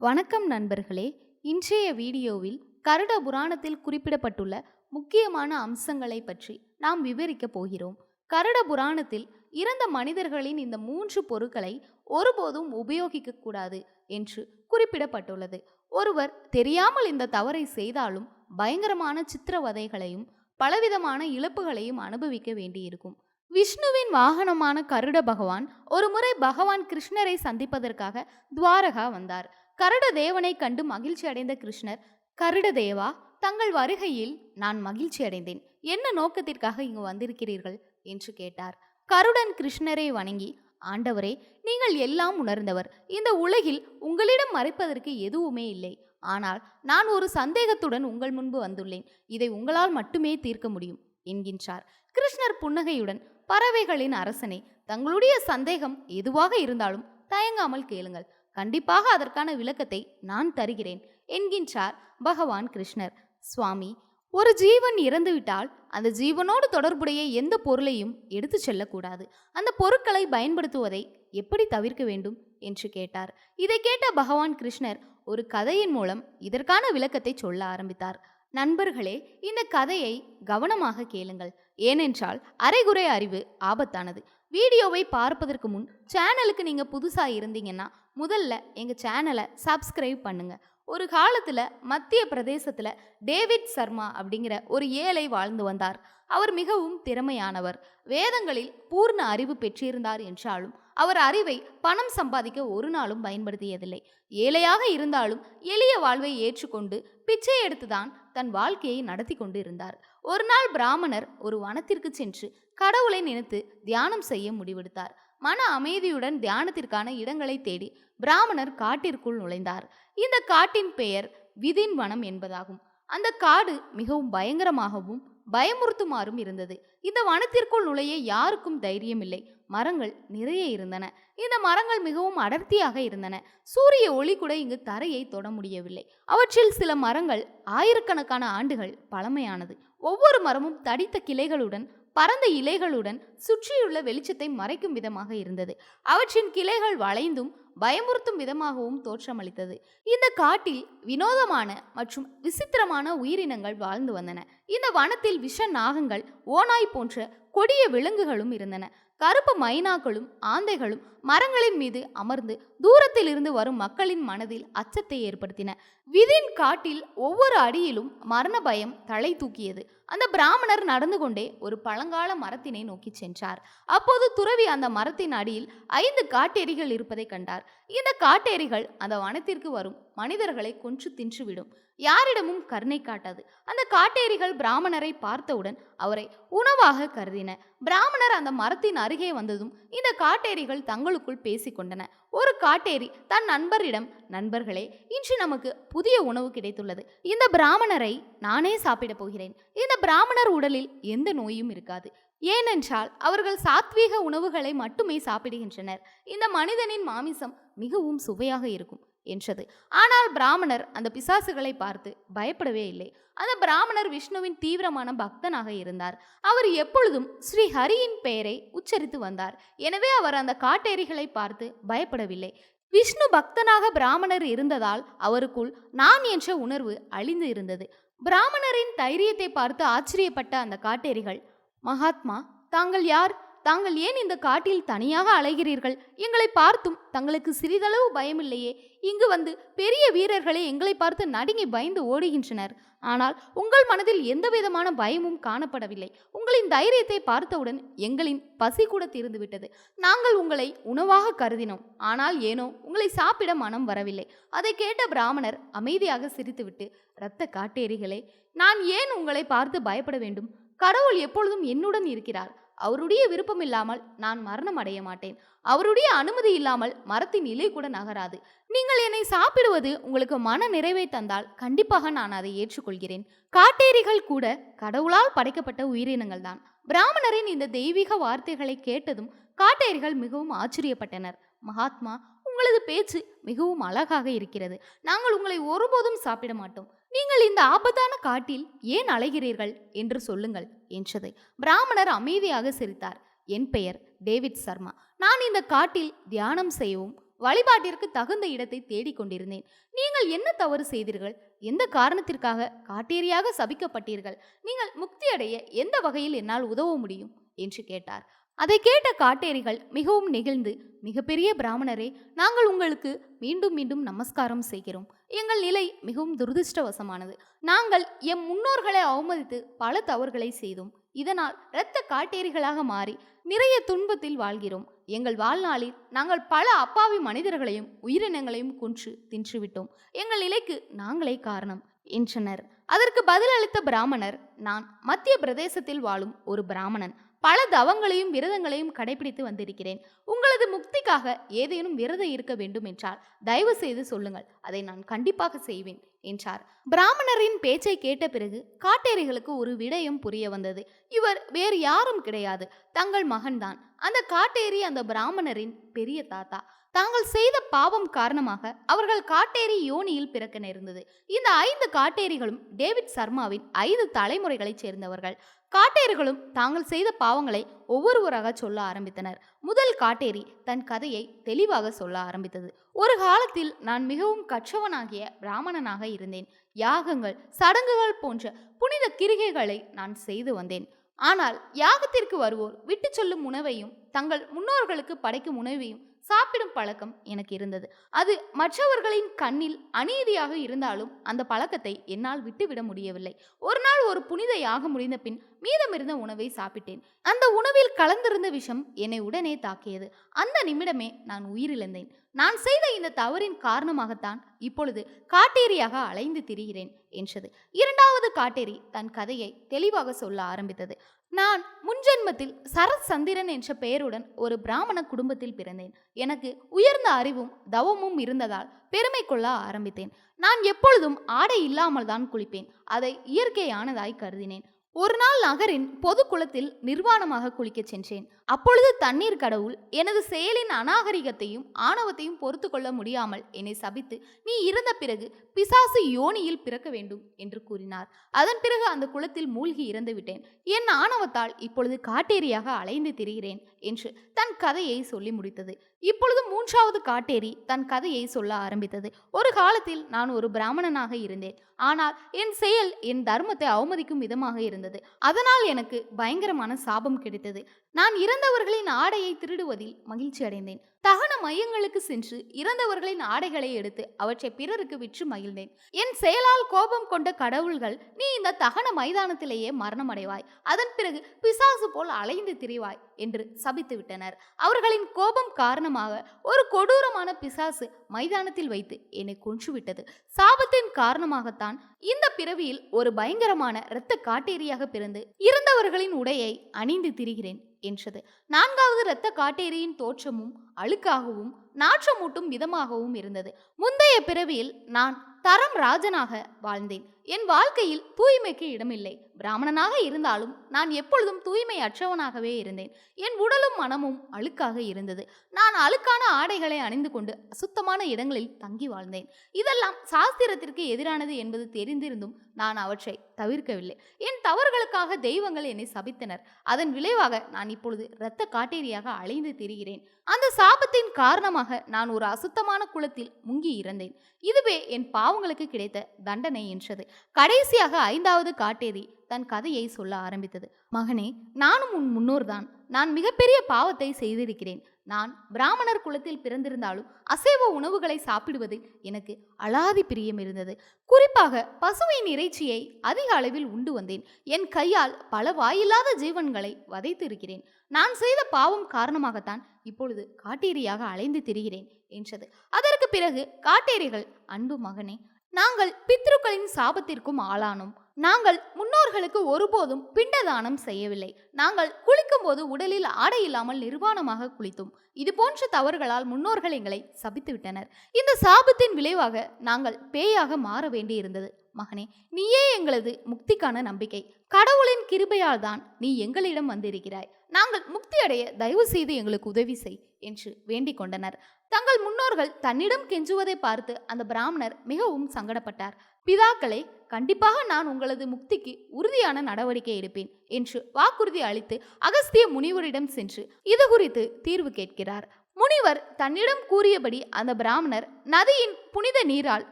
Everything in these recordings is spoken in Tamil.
வணக்கம் நண்பர்களே. இன்றைய வீடியோவில் கருட புராணத்தில் குறிப்பிடப்பட்டுள்ள முக்கியமான அம்சங்களை பற்றி நாம் விவரிக்கப் போகிறோம். கருட புராணத்தில் இறந்த மனிதர்களின் இந்த மூன்று பொருட்களை ஒருபோதும் உபயோகிக்க கூடாது என்று குறிப்பிடப்பட்டுள்ளது. ஒருவர் தெரியாமல் இந்த தவறை செய்தாலும் பயங்கரமான சித்திரவதைகளையும் பலவிதமான இழப்புகளையும் அனுபவிக்க வேண்டியிருக்கும். விஷ்ணுவின் வாகனமான கருட பகவான் ஒருமுறை பகவான் கிருஷ்ணரை சந்திப்பதற்காக துவாரகா வந்தார். கருட தேவனை கண்டு மகிழ்ச்சி அடைந்த கிருஷ்ணர் கருட தேவா தங்கள் வருகையில் நான் மகிழ்ச்சி அடைந்தேன். என்ன நோக்கத்திற்காக இங்கு வந்திருக்கிறீர்கள்? என்று கேட்டார். கருடன் கிருஷ்ணரை வணங்கி ஆண்டவரே நீங்கள் எல்லாம் உணர்ந்தவர். இந்த உலகில் உங்களிடம் மறைப்பதற்கு எதுவுமே இல்லை. ஆனால் நான் ஒரு சந்தேகத்துடன் உங்கள் முன்பு வந்துள்ளேன். இதை உங்களால் மட்டுமே தீர்க்க முடியும் என்கின்றார். கிருஷ்ணர் புன்னகையுடன் பறவைகளின் அரசனை தங்களுடைய சந்தேகம் எதுவாக இருந்தாலும் தயங்காமல் கேளுங்கள். கண்டிப்பாக அதற்கான விளக்கத்தை நான் தருகிறேன் என்கின்றார் பகவான் கிருஷ்ணர். சுவாமி ஒரு ஜீவன் இறந்துவிட்டால் அந்த ஜீவனோடு தொடர்புடைய எந்த பொருளையும் எடுத்து செல்லக்கூடாது. அந்த பொருட்களை பயன்படுத்துவதை எப்படி தவிர்க்க வேண்டும்? என்று கேட்டார். இதை கேட்ட பகவான் கிருஷ்ணர் ஒரு கதையின் மூலம் இதற்கான விளக்கத்தை சொல்ல ஆரம்பித்தார். நண்பர்களே இந்த கதையை கவனமாக கேளுங்கள். ஏனென்றால் அரைகுறை அறிவு ஆபத்தானது. வீடியோவை பார்ப்பதற்கு முன் சேனலுக்கு நீங்கள் புதுசாக இருந்தீங்கன்னா முதல்ல எங்கள் சேனலை சப்ஸ்கிரைப் பண்ணுங்கள் ஒரு காலத்தில் மத்திய பிரதேசத்தில் டேவிட் சர்மா அப்படிங்கிற ஒரு ஏழை வாழ்ந்து வந்தார். அவர் மிகவும் திறமையானவர். வேதங்களில் பூர்ண அறிவு பெற்றிருந்தார் என்றாலும் அவர் அறிவை பணம் சம்பாதிக்க ஒரு நாளும் பயன்படுத்தியதில்லை. ஏழையாக இருந்தாலும் எளிய வாழ்வை ஏற்றுக்கொண்டு பிச்சை எடுத்துதான் தன் வாழ்க்கையை நடத்தி கொண்டு இருந்தார் ஒரு நாள் பிராமணர் ஒரு வனத்திற்கு சென்று கடவுளை நினைத்து தியானம் செய்ய முடிவெடுத்தார். மன அமைதியுடன் தியானத்திற்கான இடங்களை தேடி பிராமணர் காட்டிற்குள் நுழைந்தார். இந்த காட்டின் பெயர் விதின் வனம் என்பதாகும். அந்த காடு மிகவும் பயங்கரமாகவும் பயமுறுத்துமாறும் இருந்தது. இந்த வனத்திற்குள் நுழைய யாருக்கும் தைரியம் இல்லை மரங்கள் நிறைய இருந்தன. இந்த மரங்கள் மிகவும் அடர்த்தியாக இருந்தன. சூரிய ஒளி கூட இங்கு தரையை தொட முடியவில்லை. அவற்றில் சில மரங்கள் ஆயிரக்கணக்கான ஆண்டுகள் பழமையானது. ஒவ்வொரு மரமும் தடித்த கிளைகளுடன் பரந்த இலைகளுடன் சுற்றியுள்ள வெளிச்சத்தை மறைக்கும் விதமாக இருந்தது. அவற்றின் கிளைகள் வளைந்தும் பயமுறுத்தும் விதமாகவும் தோற்றமளித்தது. இந்த காட்டில் வினோதமான மற்றும் விசித்திரமான உயிரினங்கள் வாழ்ந்து வந்தன. இந்த வனத்தில் விஷ நாகங்கள் ஓநாய் போன்ற கொடிய விலங்குகளும் இருந்தன. கருப்பு மைனாக்களும் ஆந்தைகளும் மரங்களின் மீது அமர்ந்து தூரத்தில் இருந்து வரும் மக்களின் மனதில் அச்சத்தை ஏற்படுத்தின. விதின் காட்டில் ஒவ்வொரு அடியிலும் மரண பயம் தலை தூக்கியது. அந்த பிராமணர் நடந்து கொண்டே ஒரு பழங்கால மரத்தினை நோக்கி சென்றார். அப்போது துறவி அந்த மரத்தின் அடியில் ஐந்து காட்டேரிகள் இருப்பதை கண்டார். இந்த காட்டேரிகள் அந்த வனத்திற்கு வரும் மனிதர்களை கொன்று தின்றுவிடும். யாரிடமும் கருணை காட்டாது. அந்த காட்டேரிகள் பிராமணரை பார்த்தவுடன் அவரை உணவாக கருதின. பிராமணர் அந்த மரத்தின் அருகே வந்ததும் இந்த காட்டேரிகள் தங்களுக்குள் பேசிக்கொண்டன. ஒரு காட்டேரி தன் நண்பரிடம் நண்பர்களே இன்று நமக்கு புதிய உணவு கிடைத்துள்ளது. இந்த பிராமணரை நானே சாப்பிடப் போகிறேன். இந்த பிராமணர் உடலில் எந்த நோயும் இருக்காது. ஏனென்றால் அவர்கள் சாத்வீக உணவுகளை மட்டுமே சாப்பிடுகின்றனர். இந்த மனிதனின் மாமிசம் மிகவும் சுவையாக இருக்கும். என்றது. ஆனால் பிராமணர் அந்த பிசாசுகளை பார்த்து பயப்படவே இல்லை. அந்த பிராமணர் விஷ்ணுவின் தீவிரமான பக்தனாக இருந்தார். அவர் எப்பொழுதும் ஸ்ரீ ஹரியின் பெயரை உச்சரித்து வந்தார். எனவே அவர் அந்த காட்டேரிகளை பார்த்து பயப்படவில்லை. விஷ்ணு பக்தனாக பிராமணர் இருந்ததால் அவருக்குள் நான் என்ற உணர்வு அழிந்து இருந்தது. பிராமணரின் தைரியத்தை பார்த்து ஆச்சரியப்பட்ட அந்த காட்டேரிகள் மகாத்மா தாங்கள் யார்? தாங்கள் ஏன் இந்த காட்டில் தனியாக அலைகிறீர்கள்? எங்களை பார்த்தும் தங்களுக்கு சிறிதளவு பயமில்லையே. இங்கு வந்து பெரிய வீரர்களே எங்களை பார்த்து நடுங்கி பயந்து ஓடுகின்றனர். ஆனால் உங்கள் மனதில் எந்த விதமான பயமும் காணப்படவில்லை. உங்களின் தைரியத்தை பார்த்தவுடன் எங்களின் பசி கூட தீர்ந்துவிட்டது. நாங்கள் உங்களை உணவாக கருதினோம். ஆனால் ஏனோ உங்களை சாப்பிட மனம் வரவில்லை. அதை கேட்ட பிராமணர் அமைதியாக சிரித்துவிட்டு இரத்த காட்டேரிகளே நான் ஏன் உங்களை பார்த்து பயப்பட வேண்டும்? கடவுள் எப்பொழுதும் என்னுடன் இருக்கிறார். அவருடைய விருப்பம் இல்லாமல் நான் மரணம் அடைய மாட்டேன். அவருடைய அனுமதி இல்லாமல் மரத்தின் இலை கூட நகராது. நீங்கள் என்னை சாப்பிடுவது உங்களுக்கு மன நிறைவை தந்தால் கண்டிப்பாக நான் அதை ஏற்றுக்கொள்கிறேன். காட்டேரிகள் கூட கடவுளால் படைக்கப்பட்ட உயிரினங்கள் தான். பிராமணரின் இந்த தெய்வீக வார்த்தைகளை கேட்டதும் காட்டேரிகள் மிகவும் ஆச்சரியப்பட்டனர். மகாத்மா உங்களது பேச்சு மிகவும் அழகாக இருக்கிறது. நாங்கள் உங்களை ஒருபோதும் சாப்பிட மாட்டோம். நீங்கள் இந்த ஆபத்தான காட்டில் ஏன் அலைகிறீர்கள் என்று சொல்லுங்கள் என்றது. பிராமணர் அமைதியாக சிரித்தார். என் பெயர் டேவிட் சர்மா. நான் இந்த காட்டில் தியானம் செய்யவும் வழிபாட்டிற்கு தகுந்த இடத்தை தேடிக்கொண்டிருந்தேன் நீங்கள் என்ன தவறு செய்தீர்கள்? எந்த காரணத்திற்காக காட்டேரியாக சபிக்கப்பட்டீர்கள்? நீங்கள் முக்தியடைய எந்த வகையில் என்னால் உதவ முடியும்? என்று கேட்டார். அதை கேட்ட காட்டேரிகள் மிகவும் நெகிழ்ந்து மிகப்பெரிய பிராமணரே நாங்கள் உங்களுக்கு மீண்டும் மீண்டும் நமஸ்காரம் செய்கிறோம். எங்கள் நிலை மிகவும் துரதிருஷ்டவசமானது. நாங்கள் எம் முன்னோர்களை அவமதித்து பல தவறுகளை செய்தோம். இதனால் இரத்த காட்டேரிகளாக மாறி நிறைய துன்பத்தில் வாழ்கிறோம். எங்கள் வாழ்நாளில் நாங்கள் பல அப்பாவி மனிதர்களையும் உயிரினங்களையும் கொன்று தின்றுவிட்டோம். எங்கள் நிலைக்கு நாங்களே காரணம் என்றனர். அதற்கு பதிலளித்த பிராமணர் நான் மத்திய பிரதேசத்தில் வாழும் ஒரு பிராமணன். பல தவங்களையும் விரதங்களையும் கடைபிடித்து வந்திருக்கிறேன். உங்களது முக்திக்காக ஏதேனும் விரதம் இருக்க வேண்டும் என்றால் தயவு செய்து சொல்லுங்கள். அதை நான் கண்டிப்பாக செய்வேன் என்றார். பிராமணரின் பேச்சை கேட்ட பிறகு காட்டேரிகளுக்கு ஒரு விடயம் புரிய வந்தது. இவர் வேறு யாரும் கிடையாது. தங்கள் மகன்தான் அந்த காட்டேரி அந்த பிராமணரின் பெரிய தாத்தா. தாங்கள் செய்த பாவம் காரணமாக அவர்கள் காட்டேரி யோனியில் பிறக்க நேர்ந்தது. இந்த ஐந்து காட்டேரிகளும் டேவிட் சர்மாவின் ஐந்து தலைமுறைகளைச் சேர்ந்தவர்கள். காட்டேரிகளும் தாங்கள் செய்த பாவங்களை ஒவ்வொருவராக சொல்ல ஆரம்பித்தனர். முதல் காட்டேரி தன் கதையை தெளிவாக சொல்ல ஆரம்பித்தது. ஒரு காலத்தில் நான் மிகவும் கற்றவனாகிய பிராமணனாக இருந்தேன். யாகங்கள் சடங்குகள் போன்ற புனித கிரிகைகளை நான் செய்து வந்தேன். ஆனால் யாகத்திற்கு வருவோர் விட்டு சொல்லும் உணவையும் தங்கள் முன்னோர்களுக்கு படைக்கும் உணவையும் சாப்பிடும் பழக்கம் எனக்கு இருந்தது. அது மற்றவர்களின் கண்ணில் அநீதியாக இருந்தாலும் அந்த பழக்கத்தை என்னால் விட்டுவிட முடியவில்லை. ஒரு நாள் ஒரு புனித யாகம் முடிந்த பின் மீதமிருந்த உணவை சாப்பிட்டேன். அந்த உணவில் கலந்திருந்த விஷம் என்னை உடனே தாக்கியது. அந்த நிமிடமே நான் உயிரிழந்தேன். நான் செய்த இந்த தவறின் காரணமாகத்தான் இப்பொழுது காட்டேரியாக அலைந்து திரிகிறேன் என்றது. இரண்டாவது காட்டேரி தன் கதையை தெளிவாக சொல்ல ஆரம்பித்தது. நான் முன்ஜென்மத்தில் சரத் சந்திரன் என்ற பெயருடன் ஒரு பிராமண குடும்பத்தில் பிறந்தேன். எனக்கு உயர்ந்த அறிவும் தவமும் இருந்ததால் பெருமை கொள்ள ஆரம்பித்தேன். நான் எப்பொழுதும் ஆடை இல்லாமல் தான் குளிப்பேன். அதை இயற்கையானதாய் கருதினேன். ஒரு நாள் நகரின் பொது குளத்தில் நிர்வாணமாக குளிக்கச் சென்றேன். அப்பொழுது தண்ணீர் கடவுள் எனது செயலின் அநாகரிகத்தையும் ஆணவத்தையும் பொறுத்து கொள்ள முடியாமல் என்னை சபித்து நீ இறந்த பிறகு பிசாசு யோனியில் பிறக்க வேண்டும் என்று கூறினார். அதன் பிறகு அந்த குளத்தில் மூழ்கி இறந்து விட்டேன். என் ஆணவத்தால் இப்பொழுது காட்டேரியாக அலைந்து திரிகிறேன் என்று தன் கதையை சொல்லி முடித்தது. இப்பொழுது மூன்றாவது காட்டேரி தன் கதையை சொல்ல ஆரம்பித்தது. ஒரு காலத்தில் நான் ஒரு பிராமணனாக இருந்தேன். ஆனால் என் செயல் என் தர்மத்தை அவமதிக்கும் விதமாக இருந்தது. அதனால் எனக்கு பயங்கரமான சாபம் கிடைத்தது. நான் இறந்தவர்களின் ஆடையை திருடுவதில் மகிழ்ச்சி அடைந்தேன். தகன மையங்களுக்கு சென்று இறந்தவர்களின் ஆடைகளை எடுத்து அவற்றை பிறருக்கு விற்று மகிழ்ந்தேன். என் செயலால் கோபம் கொண்ட கடவுள்கள் நீ இந்த தகன மைதானத்திலேயே மரணமடைவாய். அதன் பிறகு பிசாசு போல் அலைந்து திரிவாய் என்று சபித்து விட்டனர். அவர்களின் கோபம் காரணம் காரணமாக ஒரு கொடூரமான பிசாசு மைதானத்தில் வைத்து என்னை கொன்றுவிட்டது. சாபத்தின் காரணமாகத்தான் இந்த பிறவியில் ஒரு பயங்கரமான இரத்த காட்டேரியாக பிறந்து இறந்தவர்களின் உடையை அணிந்து திரிகிறேன் என்றது. நான்காவது இரத்த காட்டேரியின் தோற்றமும் அழுக்காகவும் நாற்றமூட்டும் விதமாகவும் இருந்தது. முந்தைய பிறவியில் நான் தரம் ராஜனாக வாழ்ந்தேன். என் வாழ்க்கையில் தூய்மைக்கு இடமில்லை. பிராமணனாக இருந்தாலும் நான் எப்பொழுதும் தூய்மை அற்றவனாகவே இருந்தேன். என் உடலும் மனமும் அழுக்காக இருந்தது. நான் அழுக்கான ஆடைகளை அணிந்து கொண்டு அசுத்தமான இடங்களில் தங்கி வாழ்ந்தேன். இதெல்லாம் சாஸ்திரத்திற்கு எதிரானது என்பது தெரிந்திருந்தும் நான் அவற்றை தவிர்க்கவில்லை. என் தவறுகளுக்காக தெய்வங்கள் என்னை சபித்தனர். அதன் விளைவாக நான் இப்பொழுது இரத்த காட்டேரியாக அலைந்து திரிகிறேன். அந்த சாபத்தின் காரணமாக நான் ஒரு அசுத்தமான குளத்தில் முங்கி இறந்தேன். இதுவே என் அவங்களுக்கு கிடைத்த தண்டனை என்றது. கடைசியாக ஐந்தாவது காட்டேரி தன் கதையை சொல்ல ஆரம்பித்தது. மகனே நானும் உன் முன்னோர்தான். நான் மிகப்பெரிய பாவத்தை செய்திருக்கிறேன். நான் பிராமணர் குலத்தில் பிறந்திருந்தாலும் அசைவ உணவுகளை சாப்பிடுவதில் எனக்கு அலாதி பிரியம் இருந்தது. குறிப்பாக பசுவின் இறைச்சியை அதிக அளவில் உண்டு வந்தேன். என் கையால் பல வாயில்லாத ஜீவன்களை வதைத்து இருக்கிறேன் நான் செய்த பாவம் காரணமாகத்தான் இப்பொழுது காட்டேரியாக அலைந்து திரிகிறேன் என்றது. அதற்கு பிறகு காட்டேரிகள் அன்பு மகனே நாங்கள் பித்ருக்களின் சாபத்திற்கும் ஆளானோம். நாங்கள் முன்னோர்களுக்கு ஒருபோதும் பிண்டதானம் செய்யவில்லை. நாங்கள் குளிக்கும்போது உடலில் ஆடை இல்லாமல் நிர்வாணமாக குளித்தோம். இது போன்ற தவறுகளால் முன்னோர்கள் எங்களை சபித்து விட்டனர் இந்த சாபத்தின் விளைவாக நாங்கள் பேயாக மாற வேண்டியிருந்தது. மகனே நீயே எங்களது முக்திக்கான நம்பிக்கை. கடவுளின் கிருபையால் தான் நீ எங்களிடம் வந்திருக்கிறாய். நாங்கள் முக்தி அடைய தயவு செய்து எங்களுக்கு உதவி செய் என்று வேண்டிக் கொண்டனர். தங்கள் முன்னோர்கள் தன்னிடம் கெஞ்சுவதை பார்த்து அந்த பிராமணர் மிகவும் சங்கடப்பட்டார். பிதாக்களை கண்டிப்பாக நான் உங்களது முக்திக்கு உறுதியான நடவடிக்கை எடுப்பேன் என்று வாக்குறுதி அளித்து அகஸ்திய முனிவரிடம் சென்று இது குறித்து தீர்வு கேட்கிறார். முனிவர் தன்னிடம் கூறியபடி அந்த பிராமணர் நதியின் புனித நீரால்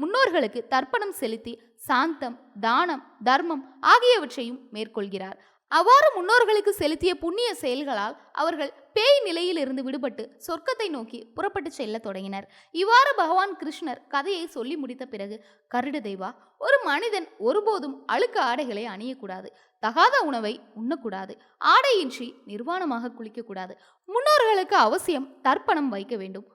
முன்னோர்களுக்கு தர்ப்பணம் செலுத்தி சாந்தம் தானம் தர்மம் ஆகியவற்றையும் மேற்கொள்கிறார். அவ்வாறு முன்னோர்களுக்கு செலுத்திய புண்ணிய செயல்களால் அவர்கள் பேய் நிலையிலிருந்து விடுபட்டு சொர்க்கத்தை நோக்கி புறப்பட்டு செல்லத் தொடங்கினர். இவ்வாறு பகவான் கிருஷ்ணர் கதையை சொல்லி முடித்த பிறகு கருட தெய்வா ஒரு மனிதன் ஒருபோதும் அழுக்கு ஆடைகளை அணியக்கூடாது. தகாத உணவை உண்ணக்கூடாது. ஆடையின்றி நிர்வாணமாக குளிக்கக்கூடாது. முன்னோர்களுக்கு அவசியம் தர்ப்பணம் வைக்க வேண்டும்.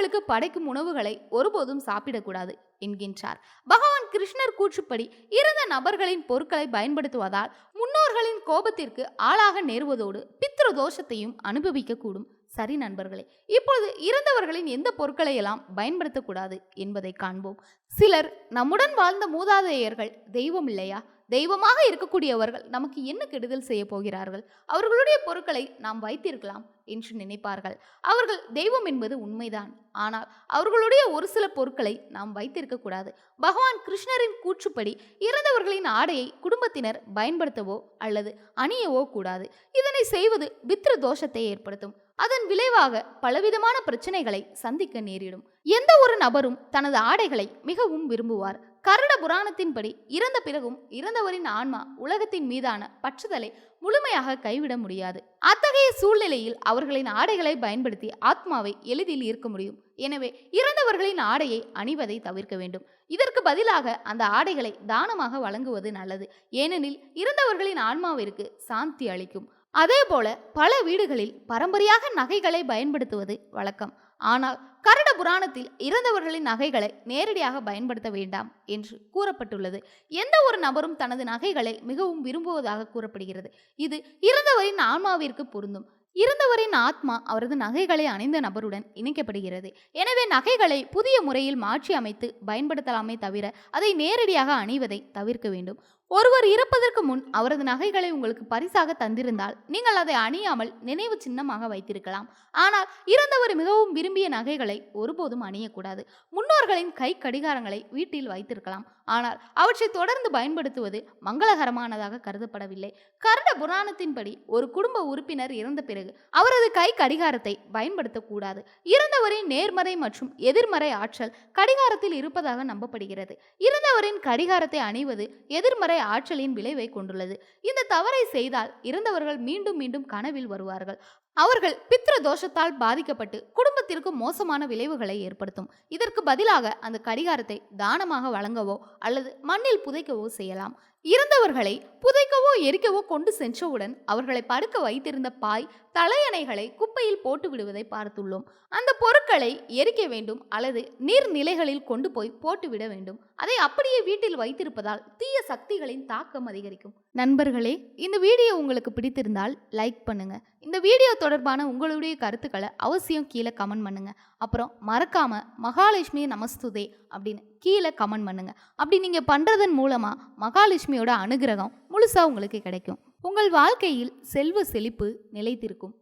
அவர்களுக்கு படைக்கும் உணவுகளை ஒருபோதும் சாப்பிடக்கூடாது என்கின்றார். பகவான் கிருஷ்ணர் கூற்றுப்படி இறந்த நபர்களின் பொருட்களை பயன்படுத்துவதால் முன்னோர்களின் கோபத்திற்கு ஆளாக நேருவதோடு பித்ரு தோஷத்தையும் அனுபவிக்கக்கூடும். சரி நண்பர்களே இப்பொழுது இறந்தவர்களின் எந்த பொருட்களை எல்லாம் பயன்படுத்தக்கூடாது என்பதை காண்போம். சிலர் நம்முடன் வாழ்ந்த மூதாதையர்கள் தெய்வம் இல்லையா? தெய்வமாக இருக்கக்கூடியவர்கள் நமக்கு என்ன கெடுதல் செய்ய போகிறார்கள்? அவர்களுடைய பொருட்களை நாம் வைத்திருக்கலாம் என்று நினைப்பார்கள். அவர்கள் தெய்வம் என்பது உண்மைதான். ஆனால் அவர்களுடைய ஒரு சில பொருட்களை நாம் வைத்திருக்க கூடாது. பகவான் கிருஷ்ணரின் கூற்றுப்படி இறந்தவர்களின் ஆடையை குடும்பத்தினர் பயன்படுத்தவோ அல்லது அணியவோ கூடாது. இதனை செய்வது பித்ரு தோஷத்தை ஏற்படுத்தும். அதன் விளைவாக பலவிதமான பிரச்சனைகளை சந்திக்க நேரிடும். எந்த ஒரு நபரும் தனது ஆடைகளை மிகவும் விரும்புவார். கருட புராணத்தின்படி இறந்த பிறகும் இறந்தவரின் ஆன்மா உலகத்தின் மீதான பற்றுதலை முழுமையாக கைவிட முடியாது. அத்தகைய சூழ்நிலையில் அவர்களின் ஆடைகளை பயன்படுத்தி ஆத்மாவை எளிதில் ஈர்க்க முடியும். எனவே இறந்தவர்களின் ஆடையை அணிவதை தவிர்க்க வேண்டும். இதற்கு பதிலாக அந்த ஆடைகளை தானமாக வழங்குவது நல்லது. ஏனெனில் இறந்தவர்களின் ஆன்மாவிற்கு சாந்தி அளிக்கும். அதேபோல பல வீடுகளில் பரம்பரையாக நகைகளை பயன்படுத்துவது வழக்கம். ஆனால் கருட புராணத்தில் இறந்தவர்களின் நகைகளை நேரடியாக பயன்படுத்த வேண்டாம் என்று கூறப்பட்டுள்ளது. எந்த ஒரு நபரும் தனது நகைகளை மிகவும் விரும்புவதாக கூறப்படுகிறது. இது இறந்தவரின் ஆன்மாவிற்கு பொருந்தும். இறந்தவரின் ஆத்மா அவரது நகைகளை அணிந்த நபருடன் இணைக்கப்படுகிறது. எனவே நகைகளை புதிய முறையில் மாற்றி அமைத்து பயன்படுத்தலாமே தவிர அதை நேரடியாக அணிவதை தவிர்க்க வேண்டும். ஒருவர் இறப்பதற்கு முன் அவரது நகைகளை உங்களுக்கு பரிசாக தந்திருந்தால் நீங்கள் அதை அணியாமல் நினைவு சின்னமாக வைத்திருக்கலாம். ஆனால் இறந்தவர் மிகவும் விரும்பிய நகைகளை ஒருபோதும் அணியக்கூடாது. முன்னோர்களின் கை கடிகாரங்களை வீட்டில் வைத்திருக்கலாம். ஆனால் அவற்றை தொடர்ந்து பயன்படுத்துவது மங்களகரமானதாக கருதப்படவில்லை. கருட புராணத்தின்படி ஒரு குடும்ப உறுப்பினர் இறந்த பிறகு அவரது கை கடிகாரத்தை பயன்படுத்தக்கூடாது. இறந்தவரின் நேர்மறை மற்றும் எதிர்மறை ஆற்றல் கடிகாரத்தில் இருப்பதாக நம்பப்படுகிறது. இறந்தவரின் கடிகாரத்தை அணிவது எதிர்மறை ஆற்றலின் விளைவை கொண்டுள்ளது. இந்த தவறை செய்தால் இறந்தவர்கள் மீண்டும் மீண்டும் கனவில் வருவார்கள். அவர்கள் பித்ரு தோஷத்தால் பாதிக்கப்பட்டு குடும்பத்திற்கு மோசமான விளைவுகளை ஏற்படுத்தும். இதற்கு பதிலாக அந்த கடிகாரத்தை தானமாக வழங்கவோ அல்லது மண்ணில் புதைக்கவோ செய்யலாம். இறந்தவர்களை புதைக்கவோ எரிக்கவோ கொண்டு சென்றவுடன் அவர்களை படுக்க வைத்திருந்த பாய் தலையணைகளை குப்பையில் போட்டு விடுவதை பார்த்துள்ளோம். அந்த பொருட்களை எரிக்க வேண்டும் அல்லது நீர்நிலைகளில் கொண்டு போய் போட்டுவிட வேண்டும். அதை அப்படியே வீட்டில் வைத்திருப்பதால் தீய சக்திகளின் தாக்கம் அதிகரிக்கும். நண்பர்களே இந்த வீடியோ உங்களுக்கு பிடித்திருந்தால் லைக் பண்ணுங்கள் இந்த வீடியோ தொடர்பான உங்களுடைய கருத்துக்களை அவசியம் கீழே கமெண்ட் பண்ணுங்கள் அப்புறம் மறக்காமல் மகாலட்சுமி நமஸ்துதே அப்படின்னு கீழே கமெண்ட் பண்ணுங்கள் அப்படி நீங்கள் பண்ணுறதன் மூலமாக மகாலட்சுமியோட அனுகிரகம் முழுசாக உங்களுக்கு கிடைக்கும். உங்கள் வாழ்க்கையில் செல்வ செழிப்பு நிலைத்திருக்கும்.